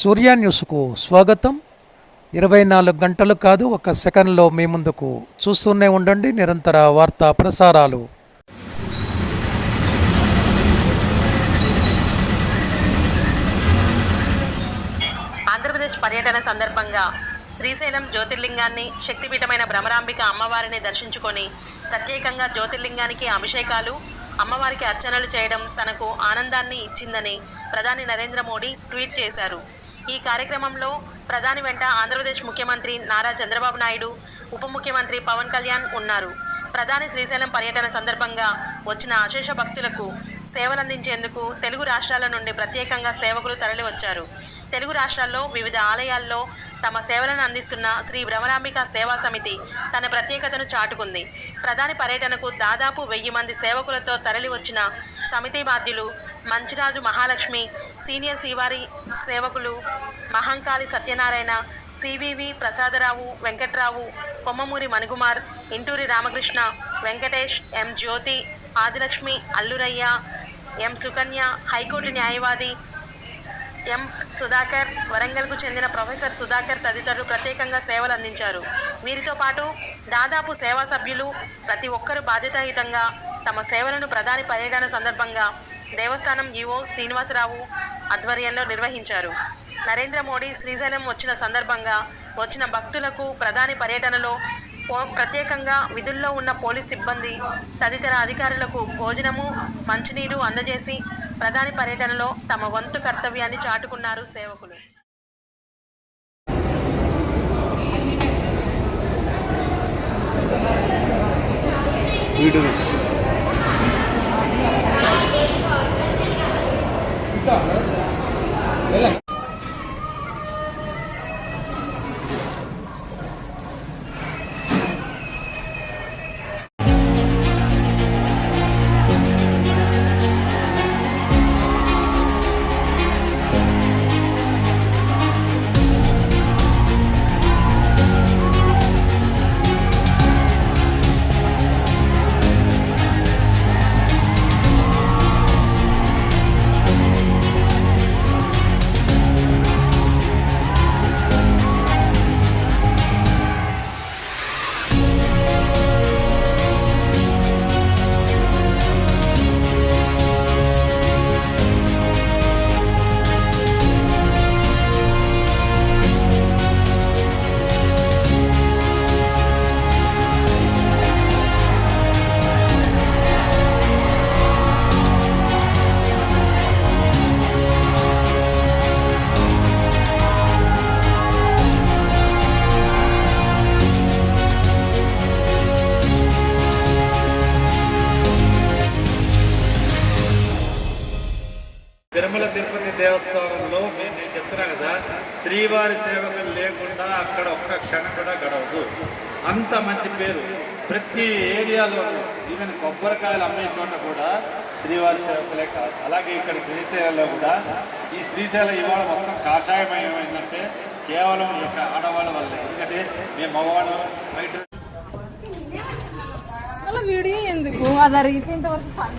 సూర్య న్యూస్కు స్వాగతం. ఇరవై నాలుగు గంటలు కాదు ఒక సెకండ్లో మీ ముందుకు చూస్తూనే ఉండండి. నిరంతర వార్తా ప్రసారాలు. ఆంధ్రప్రదేశ్ పర్యటన సందర్భంగా శ్రీశైలం జ్యోతిర్లింగాన్ని శక్తిపీఠమైన భ్రమరాంబిక అమ్మవారిని దర్శించుకొని ప్రత్యేకంగా జ్యోతిర్లింగానికి అభిషేకాలు అమ్మవారికి అర్చనలు చేయడం తనకు ఆనందాన్ని ఇచ్చిందని ప్రధాని నరేంద్ర మోడీ ట్వీట్ చేశారు. ఈ కార్యక్రమంలో ప్రధాని వెంట ఆంధ్రప్రదేశ్ ముఖ్యమంత్రి నారా చంద్రబాబు నాయుడు ఉప ముఖ్యమంత్రి పవన్ కళ్యాణ్ ఉన్నారు. ప్రధాని శ్రీశైలం పర్యటన సందర్భంగా వచ్చిన అశేష భక్తులకు సేవలందించేందుకు తెలుగు రాష్ట్రాల నుండి ప్రత్యేకంగా సేవకులు తరలివచ్చారు. తెలుగు రాష్ట్రాల్లో వివిధ ఆలయాల్లో తమ సేవలను అందిస్తున్న శ్రీ భ్రమరాంబిక సేవా సమితి తన ప్రత్యేకతను చాటుకుంది. ప్రధాని పర్యటనకు దాదాపు వెయ్యి మంది సేవకులతో తరలి వచ్చిన సమితి బాధ్యులు మంచిరాజు మహాలక్ష్మి సీనియర్ శ్రీవారి సేవకులు Mahankali Satyanarayana CVV Prasadarao Venkatrao Kommamuri Manikumar Inturi Ramakrishna Venkatesh M Jyothi Adilakshmi Alluraiah M Sukanya high court న్యాయవాది ఎం సుధాకర్ వరంగల్కు చెందిన ప్రొఫెసర్ సుధాకర్ తదితరులు ప్రత్యేకంగా సేవలు అందించారు. వీరితో పాటు దాదాపు సేవా సభ్యులు ప్రతి ఒక్కరూ బాధ్యతాయుతంగా తమ సేవలను ప్రధాని పర్యటన సందర్భంగా దేవస్థానం ఈవో శ్రీనివాసరావు ఆధ్వర్యంలో నిర్వహించారు. నరేంద్ర మోడీ శ్రీశైలం వచ్చిన సందర్భంగా వచ్చిన భక్తులకు ప్రధాని పర్యటనలో ప్రత్యేకంగా విధుల్లో ఉన్న పోలీస్ సిబ్బంది తదితర అధికారులకు భోజనము మంచినీరు అందజేసి ప్రధాని పర్యటనలో తమ వంతు కర్తవ్యాన్ని చాటుకున్నారు సేవకులు. తిరుమల దేవస్థానంలో మేము నేను చెప్తున్నా కదా శ్రీవారి సేవకులు లేకుండా అక్కడ ఒక్క క్షణం కూడా గడవదు. అంత మంచి పేరు. ప్రతి ఏరియాలో ఈవెన్ కొబ్బరికాయలు అమ్మే చోట కూడా శ్రీవారి సేవకులే కాదు. అలాగే ఇక్కడ శ్రీశైలంలో కూడా ఈ శ్రీశైలం ఇవాళ మొత్తం కాషాయమయమైందంటే కేవలం ఈ యొక్క ఆడవాళ్ళ వల్లే. ఎందుకంటే మేము మగవాళ్ళు బయట వీడియో ఎందుకు? అది అరిగిపోయేంత వరకు పని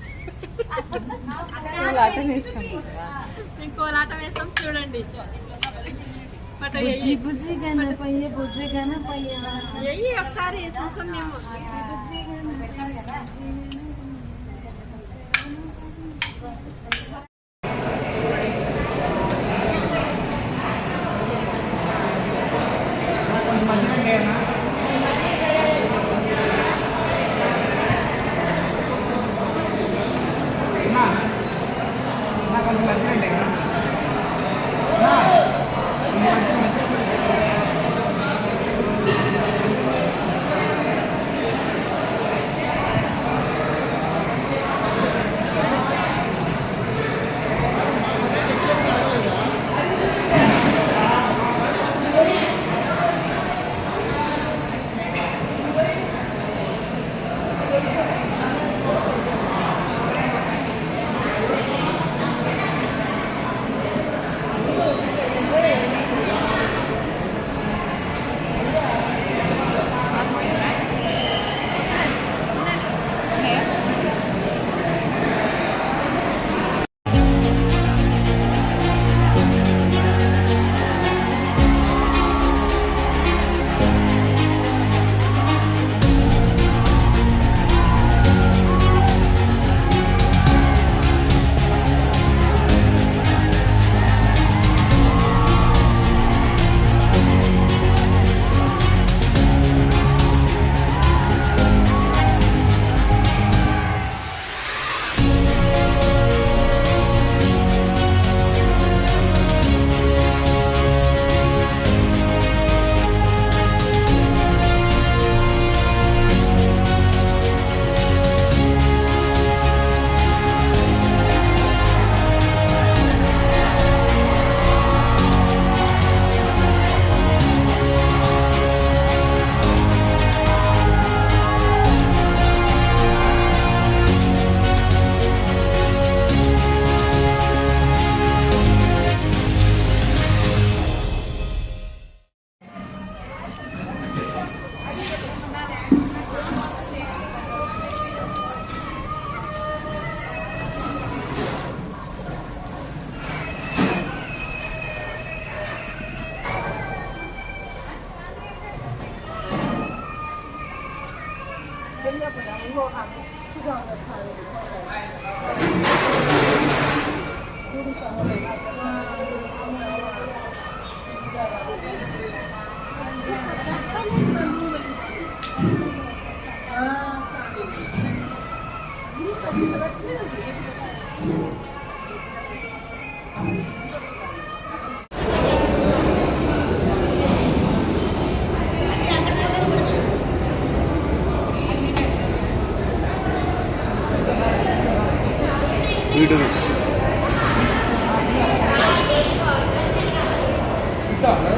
కోలాటం వేస్తాం మేము కోలాటం వేస్తాం చూడండి బుజ్జి బుజ్జి గానా పయ్య బుజ్జి గానా పయ్య ఎయ్యి ఒకసారి చూసాం మేము కొంచెం మంచిగా 要不然以后啊，不知道我看了以后，有的时候呢，啊，啊，你怎么怎么这样？വീടുകൾ ഇഷ്ടമാണ്.